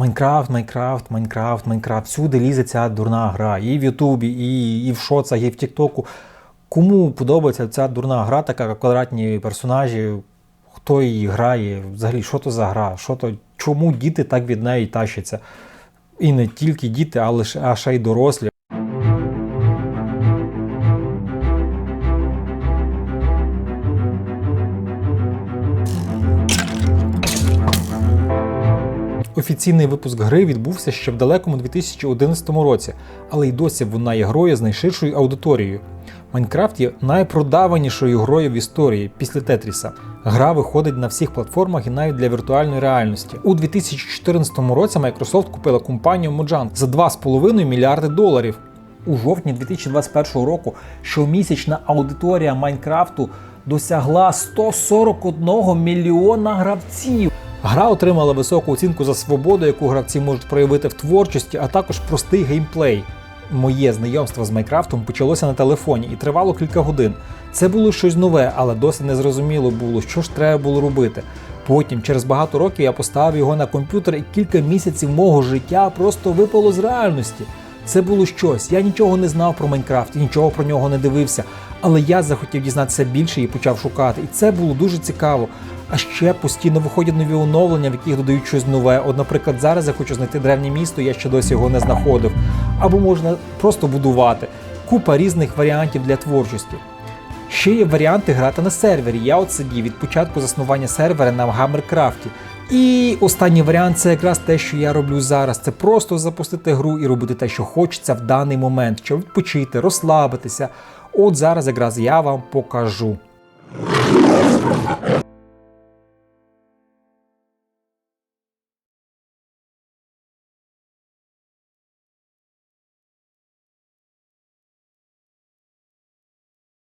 Майнкрафт, Майнкрафт, Майнкрафт, Майнкрафт. Всюди лізе ця дурна гра. І в Ютубі, і, і в шоцах, і в Тіктоку. Кому подобається ця дурна гра, така квадратні персонажі, хто її грає, взагалі, що то за гра? Що то, чому діти так від неї тащаться? І не тільки діти, але а ще й дорослі. Офіційний випуск гри відбувся ще в далекому 2011 році, але й досі вона є грою з найширшою аудиторією. Майнкрафт є найпродаванішою грою в історії після Тетріса. Гра виходить на всіх платформах і навіть для віртуальної реальності. У 2014 році Microsoft купила компанію Mojang за 2,5 мільярди доларів. У жовтні 2021 року щомісячна аудиторія Майнкрафту досягла 141 мільйона гравців. Гра отримала високу оцінку за свободу, яку гравці можуть проявити в творчості, а також простий геймплей. Моє знайомство з Майнкрафтом почалося на телефоні і тривало кілька годин. Це було щось нове, але досить незрозуміло було, що ж треба було робити. Потім, через багато років, я поставив його на комп'ютер, і кілька місяців мого життя просто випало з реальності. Це було щось. Я нічого не знав про Майнкрафт нічого про нього не дивився. Але я захотів дізнатися більше і почав шукати. І це було дуже цікаво. А ще постійно виходять нові оновлення, в яких додають щось нове. От, наприклад, зараз я хочу знайти древнє місто, я ще досі його не знаходив. Або можна просто будувати. Купа різних варіантів для творчості. Ще є варіанти грати на сервері. Я от сидів від початку заснування сервера на Гаммеркрафті. І останній варіант це якраз те, що я роблю зараз. Це просто запустити гру і робити те, що хочеться в даний момент, щоб відпочити, розслабитися. От зараз якраз я вам покажу.